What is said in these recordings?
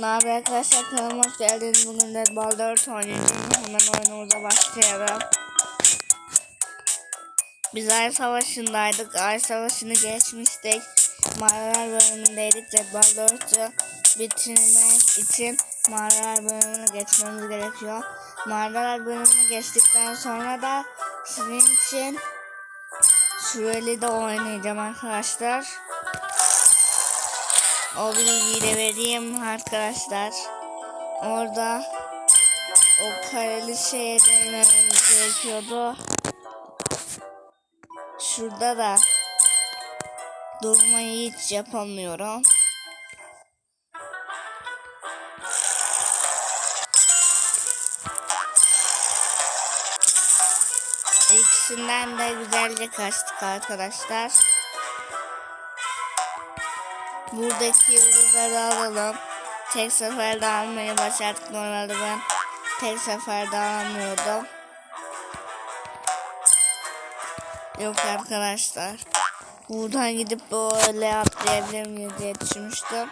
Ne haber arkadaşlar kanalıma hoş geldiniz. Bugün Red Ball 4 oynayacağım. Hemen oyunumuza başlayalım. Biz Ay Savaşı'ndaydık. Ay Savaşı'nı geçmiştik. Mağaralar bölümündeydik. Red Ball 4'ü bitirmek için mağaralar bölümünü geçmemiz gerekiyor. Mağaralar bölümünü geçtikten sonra da sizin için süreli de oynayacağım arkadaşlar. O bilgiyi de vereyim arkadaşlar. Orada o kareli şeye değmemiz gerekiyordu. Şurada da durmayı hiç yapamıyorum. İkisinden de güzelce kaçtık arkadaşlar. Buradaki yıldızları alalım. Tek seferde almayı başardık. Normalde ben tek seferde alamıyordum. Yok arkadaşlar. Buradan gidip böyle atlayabilir miyiz diye düşünmüştüm.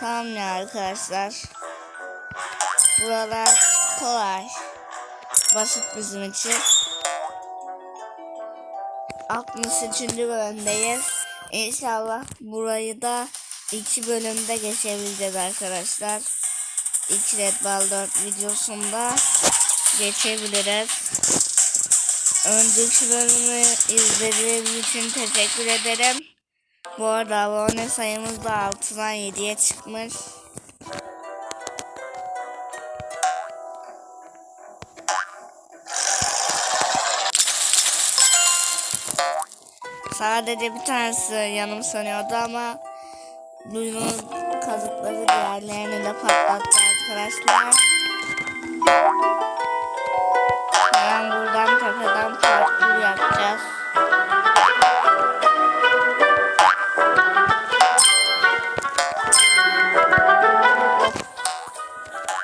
Tamam ya arkadaşlar. Buralar kolay. Basit bizim için. 63. bölümdeyiz. İnşallah burayı da iki bölümde geçebileceğiz arkadaşlar. İki Red Ball 4 videosunda geçebiliriz. Önceki bölümü izlediğiniz için teşekkür ederim. Bu arada abone sayımız da 6'dan 7'ye çıkmış. Sadece bir tanesi yanım sanıyordu ama Duyunun kazıkları diğerlerini de patlattı arkadaşlar. Hemen buradan tepeden parkur yapacağız.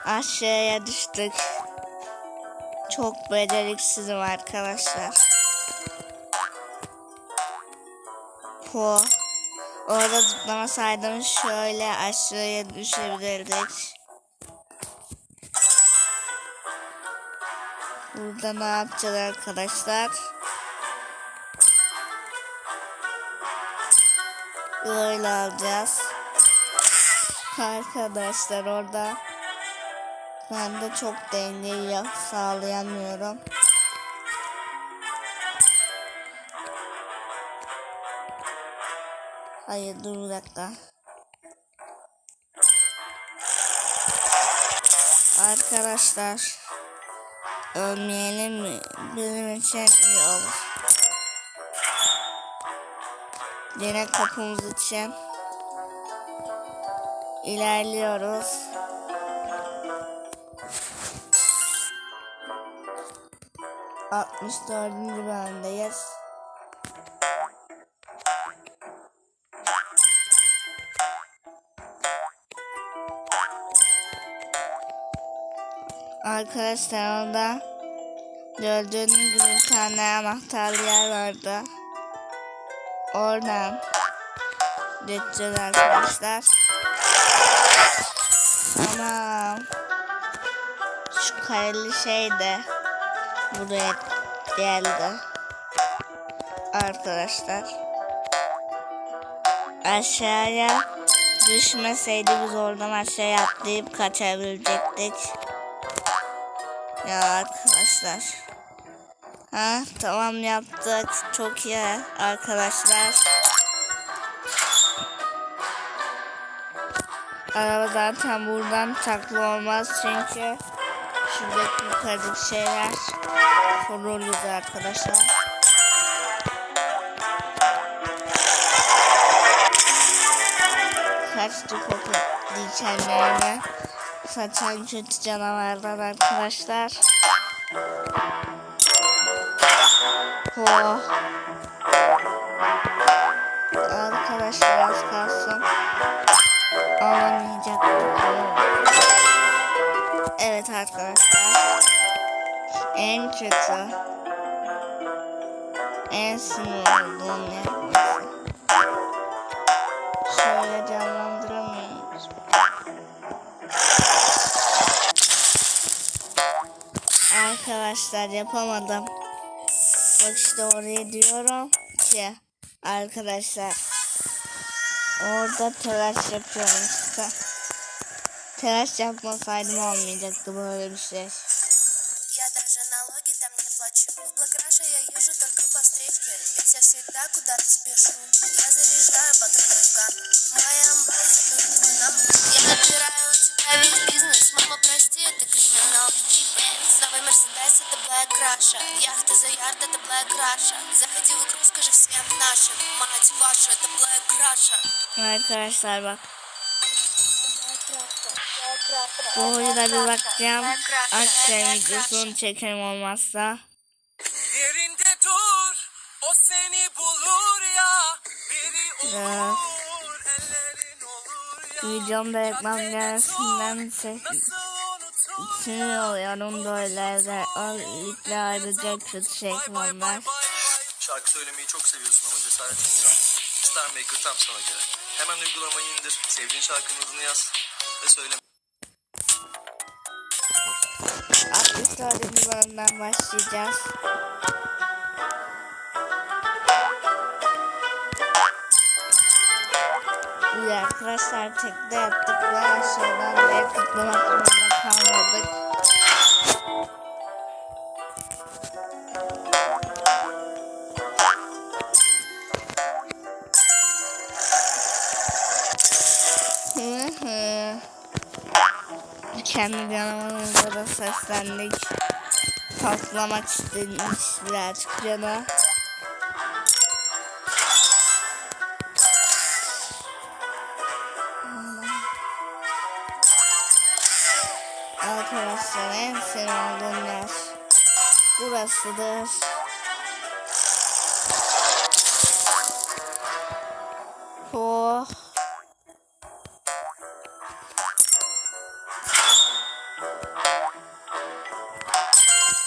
Aşağıya düştük. Çok beceriksizim arkadaşlar. Po. Orada zıplamasaydım şöyle aşağıya düşebilirdik. Burada ne yapacağız arkadaşlar? Böyle alacağız. Arkadaşlar orada ben de çok dengeyi sağlayamıyorum. Hayır dur bir dakika. Arkadaşlar ölmeyelim mi? Bizim için iyi olur. Yine kapımız için ilerliyoruz. Altmış dördüncü bölümdeyiz. Arkadaşlar orada gördüğünüz gibi bir tane anahtarlı yer vardı. Oradan geçeceğiz arkadaşlar. Ama şu kareli şey de buraya geldi. Arkadaşlar. Aşağıya düşmeseydi biz oradan aşağıya atlayıp kaçabilecektik. Ya arkadaşlar. Ha tamam yaptık. Çok iyi arkadaşlar. Araba zaten buradan taklı olmaz çünkü şuradaki yukarıdaki şeyler koruluyor arkadaşlar. Kaçtı koku dikenlerini saçan kötü canavarlar arkadaşlar. Oh. Arkadaşlar az kalsın. Alamayacaktık. Evet arkadaşlar. En kötü. En sinir olduğum yer. Arkadaşlar yapamadım. Bak işte oraya diyorum ki arkadaşlar orada telaş yapıyorum işte. Telaş yapmasaydım olmayacaktı böyle bir şey. ярд, это Black Russia. Заходи в игру, скажи всем нашим. Мать вашу, это Black Russia. Arkadaşlar bak Black Russia, Black Russia. bu oyuna bir bakacağım. Akşam videosunu çekerim olmazsa. Yerinde dur, o seni bulur ya. Biri Evet. olur, ellerin olur ya. Videomda reklam gelmesinden ses Nasıl unutur sinir oluyorum böyle de özellikle ayrıca kötü kullanlar. Şarkı söylemeyi çok seviyorsun ama cesaretin yok. Star Maker tam sana göre. Hemen uygulamayı indir, sevdiğin şarkının adını yaz ve söyle. 64. bölümden başlayacağız. İyi arkadaşlar tekte yaptık ve aşağıdan tıklamak zorunda kalmadık. Kendi canavarımıza da seslendik. Toplamak istemiş birazcık Arkadaşlar en olduğum yer burasıdır. Oh.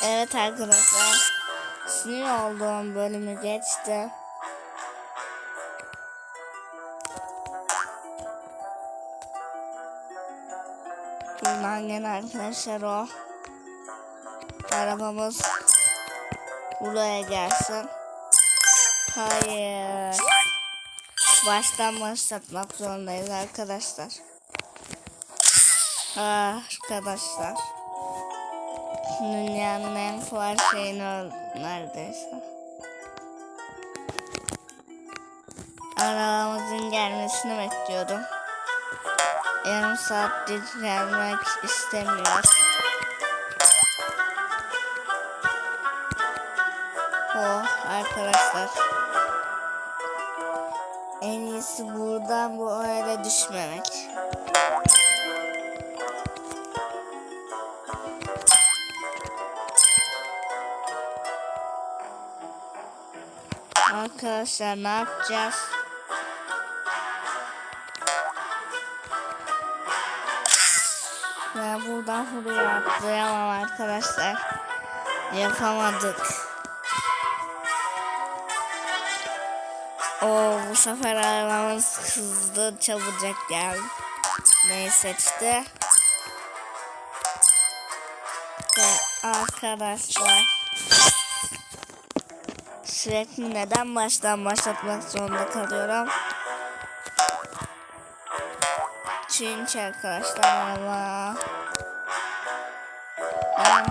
Evet arkadaşlar. Sinir olduğum bölümü geçti. Buradan gene arkadaşlar o. Arabamız buraya gelsin. Hayır. Baştan başlatmak zorundayız arkadaşlar. Ah, arkadaşlar. Dünyanın en kolay şeyini neredeyse. Arabamızın gelmesini bekliyordum. Yarım saattir gelmek istemiyor. Oh arkadaşlar. En iyisi buradan bu öyle düşmemek. Arkadaşlar ne yapacağız? Buradan buraya atlayamam arkadaşlar. Yapamadık. O bu sefer arabamız hızlı çabucak geldi. Neyse işte. Ve arkadaşlar sürekli neden baştan başlatmak zorunda kalıyorum? Çünkü arkadaşlar ama ben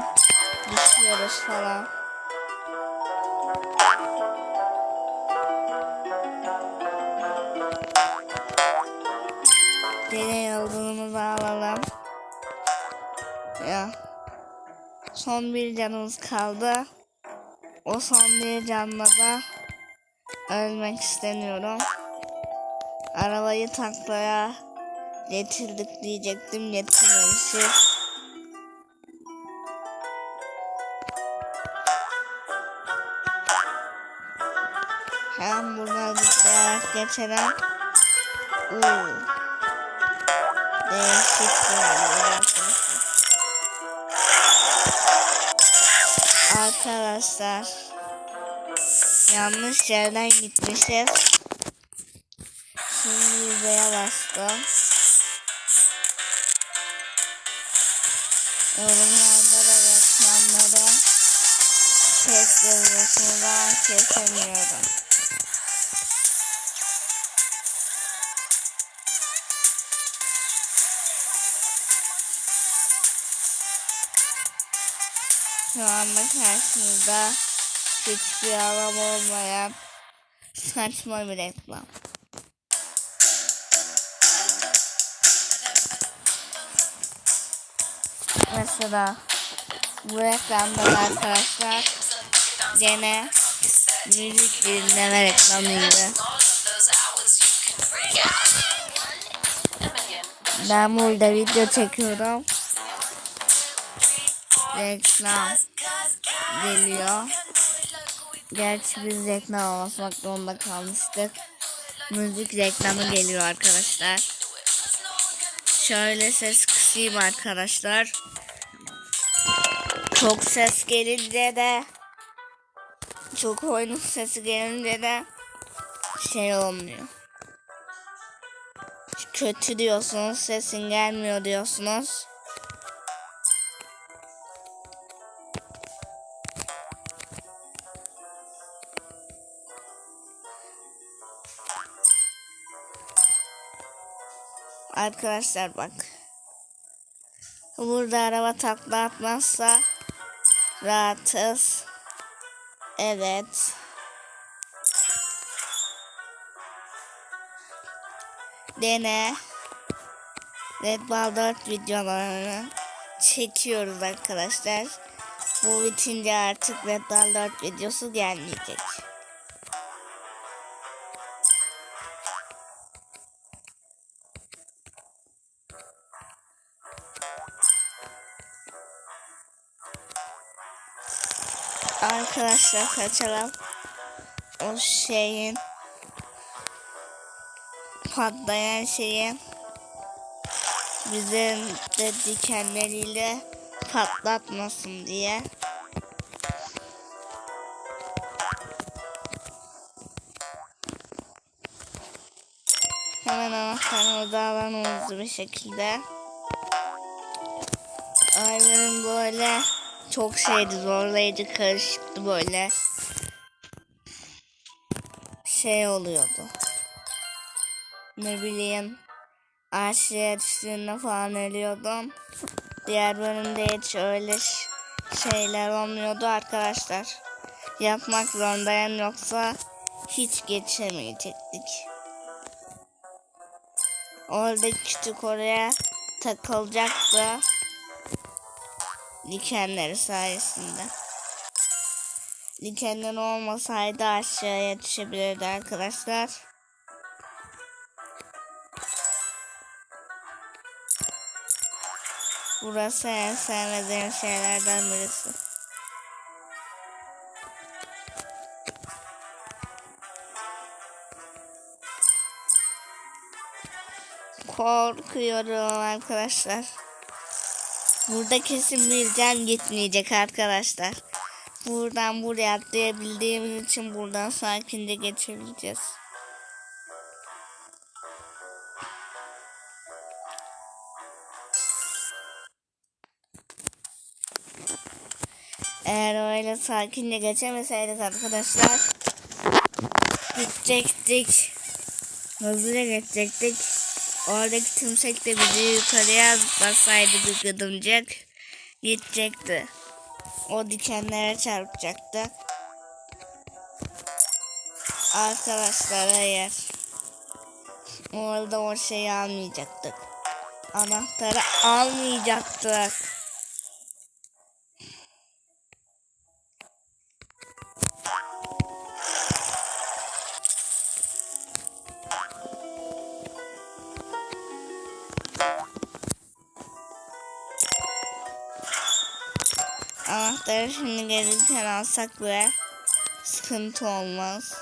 düşüyoruz falan. Deney yıldızımızı alalım. Ya. Son bir canımız kaldı. O son bir canla da ölmek istemiyorum. Arabayı taklaya getirdik diyecektim getirmemişiz. Hem buradan zıplayarak geçelim. Uuu. Değişik. Arkadaşlar yanlış yerden gitmişiz. Şimdi yüzeye bastım. Yorumlarda da reklamları kes ama kesemiyorum. Şu anda karşınızda hiçbir anlam olmayan saçma bir reklam. Mesela bu reklamda arkadaşlar gene müzik dinleme reklamıydı. Ben burada video çekiyorum. Reklam geliyor. Gerçi biz reklam olmak zorunda kalmıştık. Müzik reklamı geliyor arkadaşlar. Şöyle ses kısayım arkadaşlar. Çok ses gelince de çok oyunun sesi gelince de şey olmuyor. Kötü diyorsunuz, sesin gelmiyor diyorsunuz. Arkadaşlar bak. Burada araba takla atmazsa rahatız. Evet. Dene. Red Ball 4 videolarını çekiyoruz arkadaşlar. Bu bitince artık Red Ball 4 videosu gelmeyecek. Arkadaşlar kaçalım. O şeyin patlayan şeyin bizim de dikenleriyle patlatmasın diye. Hemen anahtarımızı alalım hızlı bir şekilde. Aynen böyle çok şeydi zorlayıcı karışıktı böyle. Şey oluyordu. Ne bileyim. Aşağıya düştüğünde falan ölüyordum. Diğer bölümde hiç öyle şeyler olmuyordu arkadaşlar. Yapmak zorundayım yoksa hiç geçemeyecektik. Orada küçük oraya takılacaktı dikenleri sayesinde. Dikenler olmasaydı aşağıya düşebilirdi arkadaşlar. Burası en sevmediğim şeylerden birisi. Korkuyorum arkadaşlar. Burada kesin bir can gitmeyecek arkadaşlar. Buradan buraya atlayabildiğimiz için buradan sakince geçebileceğiz. Eğer öyle sakince geçemeseydik arkadaşlar gidecektik. Hızlıca geçecektik. Oradaki tümsek de bizi yukarıya zıplasaydı bir gıdımcık gidecekti. O dikenlere çarpacaktı. Arkadaşlar hayır. Orada o şeyi almayacaktık. Anahtarı almayacaktık. Anahtarı şimdi gelirken alsak bile sıkıntı olmaz.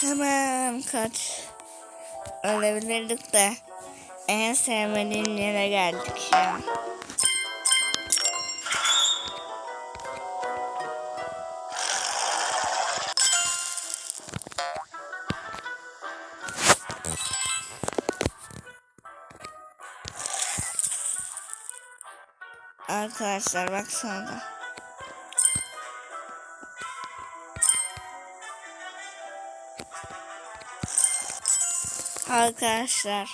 Hemen kaç. Ölebilirdik de en sevmediğim yere geldik ya. Arkadaşlar baksana. Arkadaşlar.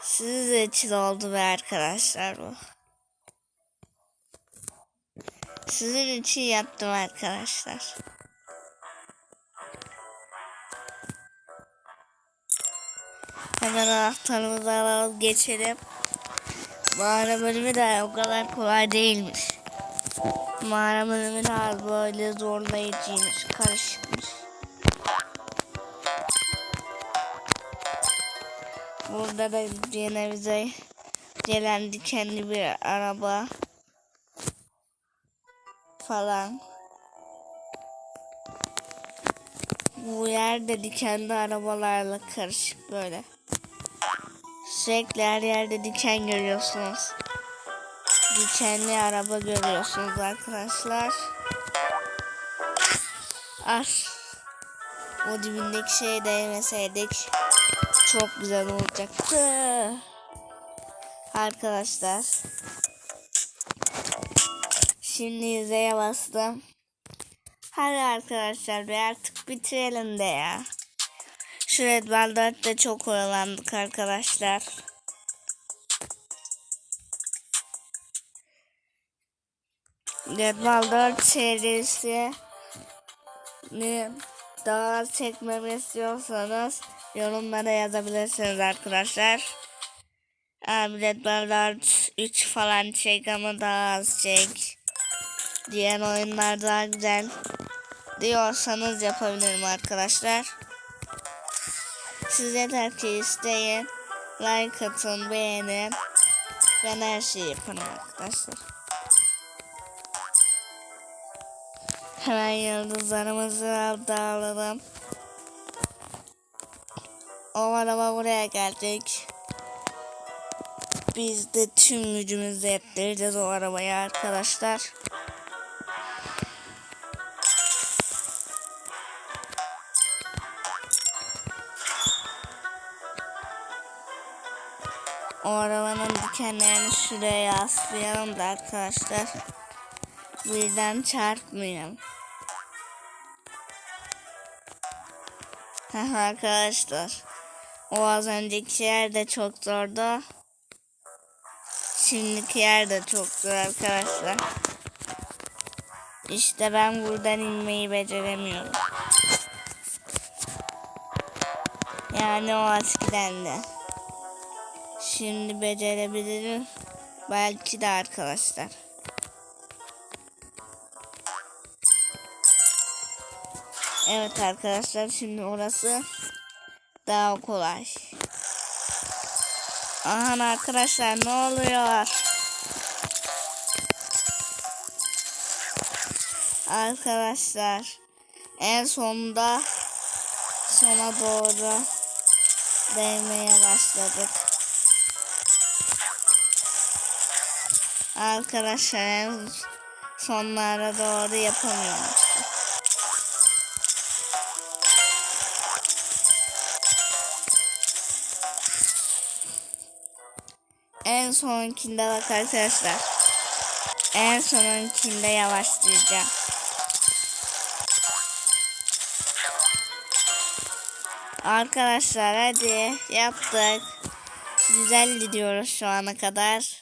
Sizin için oldu be arkadaşlar bu. Sizin için yaptım arkadaşlar. Hemen anahtarımızı alalım geçelim. Mağara bölümü de o kadar kolay değilmiş. Mağara bölümü de böyle zorlayıcıymış, karışıkmış. Burada da yine bize gelen dikenli bir araba falan. Bu yerde dikenli arabalarla karışık böyle. Sürekli her yerde diken görüyorsunuz. Dikenli araba görüyorsunuz arkadaşlar. Ar. O dibindeki şeye değmeseydik çok güzel olacaktı. Arkadaşlar. Şimdi yüzeye bastım. Hadi arkadaşlar bir artık bitirelim de ya. Şu Red 4'te çok oyalandık arkadaşlar. Red 4 serisi daha çekmemi istiyorsanız yorumlara yazabilirsiniz arkadaşlar. Abi Red 4 3 falan çek ama daha az çek. Diğer oyunlar daha güzel diyorsanız yapabilirim arkadaşlar. Siz yeter ki isteyin. Like atın, beğenin. Ben her şeyi yaparım arkadaşlar. Hemen yıldızlarımızı da alalım. Araba buraya geldik. Biz de tüm gücümüzle ettireceğiz o arabayı arkadaşlar. Dikenlerini şuraya aslayalım da arkadaşlar. Birden çarpmayalım. Heh, arkadaşlar. O az önceki yer de çok zordu. Şimdiki yer de çok zor arkadaşlar. İşte ben buradan inmeyi beceremiyorum. Yani o eskiden de. Şimdi becerebilirim. Belki de arkadaşlar. Evet arkadaşlar şimdi orası daha kolay. Aha arkadaşlar ne oluyor? Arkadaşlar en sonunda sona doğru değmeye başladık. Arkadaşlar sonlara doğru yapamıyorum. En sonunkinde bak arkadaşlar. En sonunkinde yavaşlayacağım. Arkadaşlar hadi yaptık. Güzel gidiyoruz şu ana kadar.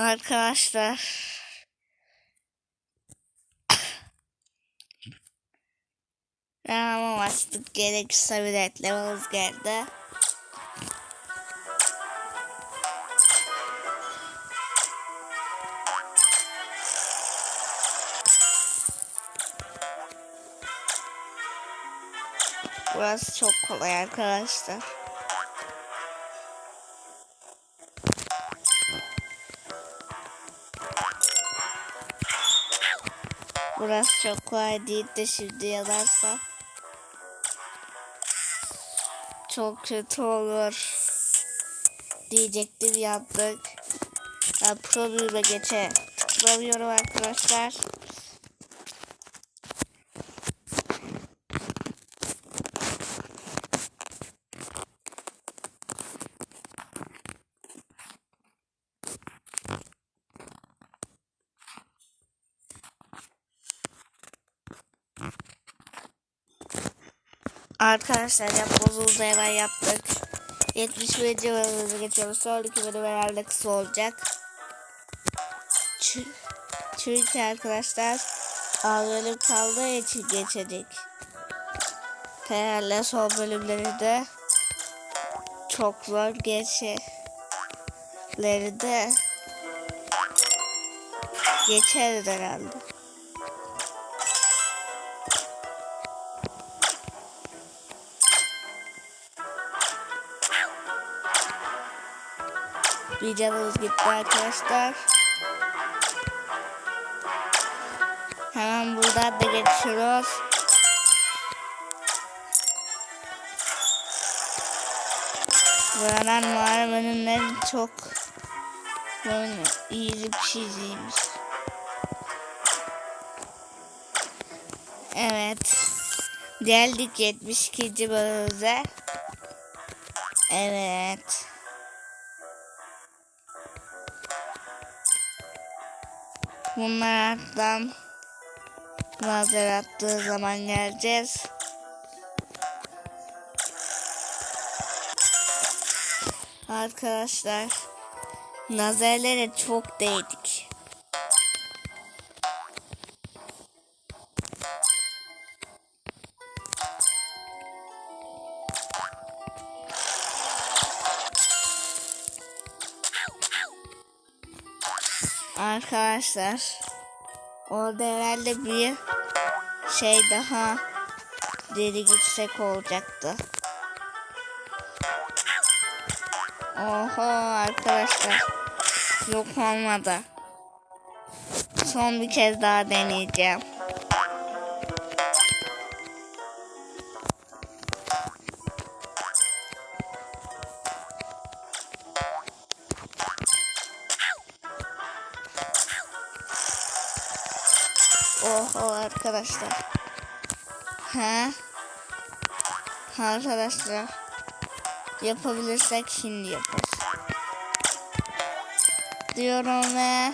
Arkadaşlar. Ama açtık gerekirse bir reklamımız geldi. Burası çok kolay arkadaşlar. Burası çok kolay değil de şimdi yanarsa çok kötü olur diyecektim yandık. Ben pro geçe tıklamıyorum arkadaşlar. Arkadaşlar yap bozuldu hemen yaptık. 71. bölümümüze geçiyoruz. Sonraki bölüm herhalde kısa olacak. Çü- Çünkü arkadaşlar bölüm kaldığı için geçecek. Herhalde son bölümleri de çok zor geçerleri de geçeriz herhalde. Bir canımız gitti arkadaşlar. Hemen buradan da geçiyoruz. Buradan mağara bölümleri çok böyle iyi bir çiziymiş. Evet. Geldik 72. bölümümüze. Evet. Bunlardan lazer attığı zaman geleceğiz. Arkadaşlar lazerlere çok değdik. Arkadaşlar orada herhalde bir şey daha deri gitsek olacaktı. Oho arkadaşlar yok olmadı. Son bir kez daha deneyeceğim. Arkadaşlar. He? Arkadaşlar. Yapabilirsek şimdi yaparız. Diyorum ve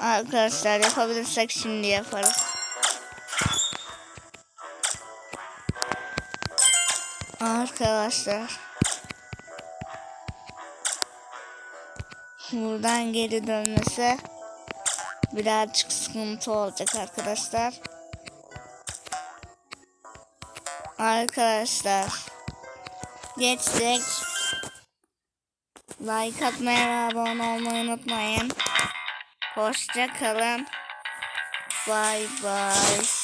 Arkadaşlar yapabilirsek şimdi yaparız. Arkadaşlar. Buradan geri dönmesi birazcık sıkıntı olacak arkadaşlar. Arkadaşlar. Geçtik. Like atmayı ve abone olmayı unutmayın. Hoşça kalın. Bye bye.